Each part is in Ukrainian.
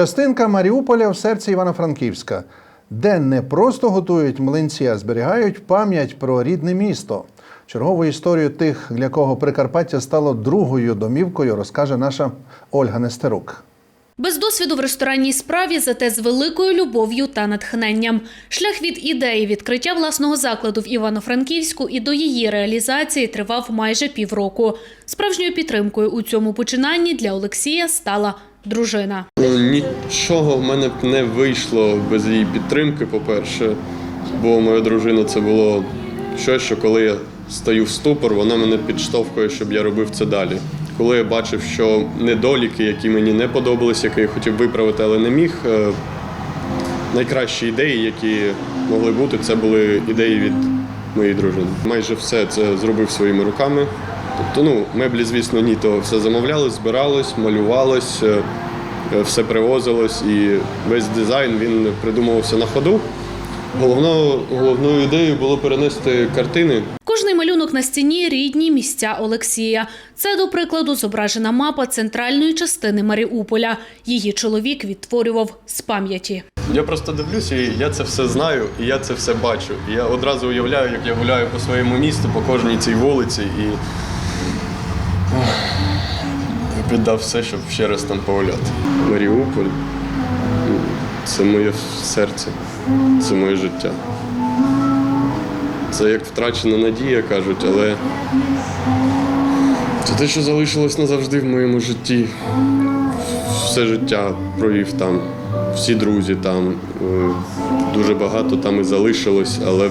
Частинка Маріуполя в серці Івано-Франківська, де не просто готують млинці, а зберігають пам'ять про рідне місто. Чергову історію тих, для кого Прикарпаття стало другою домівкою, розкаже наша Ольга Нестерук. Без досвіду в ресторанній справі, зате з великою любов'ю та натхненням. Шлях від ідеї відкриття власного закладу в Івано-Франківську і до її реалізації тривав майже півроку. Справжньою підтримкою у цьому починанні для Олексія стала дружина. Ну, Нічого в мене б не вийшло без її підтримки, по-перше. Бо моя дружина це було щось, що коли я стаю в ступор, вона мене підштовхує, щоб я робив це далі. Коли я бачив, що недоліки, які мені не подобалися, які я хотів виправити, але не міг, е, найкращі ідеї, які могли бути, це були ідеї від моєї дружини. Майже все це зробив своїми руками. Тобто, ну, меблі, звісно, ні, то все замовлялось, збиралось, малювалось, е, е, все привозилось, і весь дизайн він придумувався на ходу. Головною, головною ідеєю було перенести картини Кожний малюнок на стіні рідні місця Олексія. Це, до прикладу, зображена мапа центральної частини Маріуполя. Її чоловік відтворював з пам'яті. Я просто дивлюся, і я це все знаю, і я це все бачу. І я одразу уявляю, як я гуляю по своєму місту, по кожній цій вулиці, і я піддав все, щоб ще раз там погуляти. Маріуполь ну, це моє серце, це моє життя. Це як втрачена надія, кажуть, але це те, що залишилось назавжди в моєму житті все життя провів там, всі друзі там. е, Дуже багато там і залишилось, але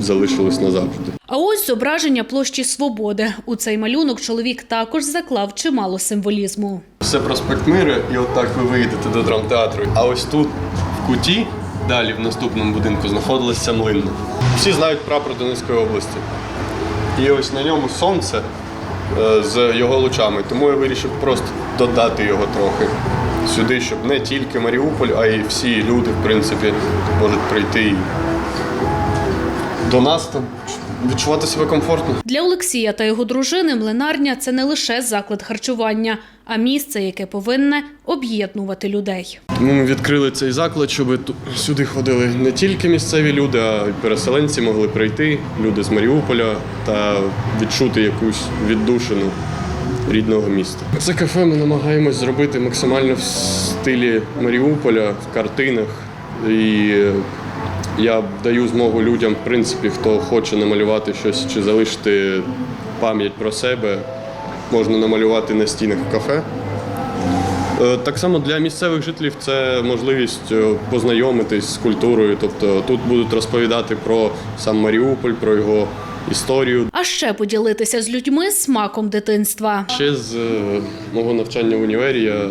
залишилось назавжди. А ось зображення площі Свободи. У цей малюнок чоловік також заклав чимало символізму. Все проспект Мира, і отак ви виїдете до драмтеатру. А ось тут, в куті, далі в наступному будинку, знаходилася млинна. Всі знають прапор Донецької області. І ось на ньому сонце е, з його лучами. Тому я вирішив просто додати його трохи сюди, щоб не тільки Маріуполь, а й всі люди, в принципі, можуть прийти і до нас там відчувати себе комфортно. Для Олексія та його дружини млинарня це не лише заклад харчування, а місце, яке повинне об'єднувати людей. Тому ми відкрили цей заклад, щоб сюди ходили не тільки місцеві люди, а й переселенці могли прийти, люди з Маріуполя та відчути якусь віддушину рідного міста. Це кафе ми намагаємось зробити максимально в стилі Маріуполя, в картинах. І я даю змогу людям, в принципі, хто хоче намалювати щось чи залишити пам'ять про себе, можна намалювати на стінах в кафе. Е, Так само для місцевих жителів це можливість е, познайомитись з культурою. Тобто тут будуть розповідати про сам Маріуполь, про його історію. А ще поділитися з людьми смаком дитинства. Ще з е, мого навчання в універі я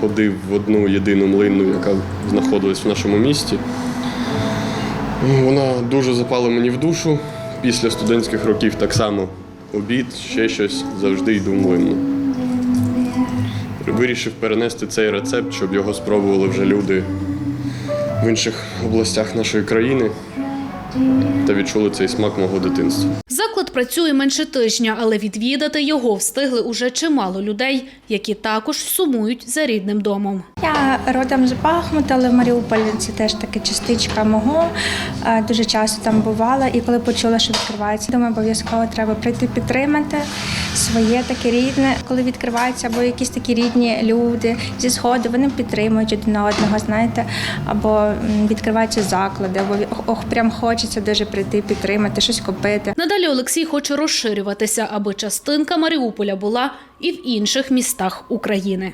ходив в одну єдину млинну, яка знаходилась в нашому місті. Вона дуже запала мені в душу. Після студентських років так само обід, ще щось, завжди йду в. Вирішив перенести цей рецепт, щоб його спробували вже люди в інших областях нашої країни та відчули цей смак мого дитинства. Заклад працює менше тижня, але відвідати його встигли уже чимало людей, які також сумують за рідним домом. Я родом з Бахмута, але Маріуполь це теж така частичка мого. Е, Дуже часто там бувала. І коли почула, що відкривається, думаю, обов'язково треба прийти підтримати своє таке рідне. Коли відкривається, або якісь такі рідні люди зі сходу, вони підтримують один одного, знаєте, або відкриваються заклади, або ох, прям хочеться дуже прийти підтримати, щось купити. Надалі Олексій хоче розширюватися, аби частинка Маріуполя була і в інших містах України.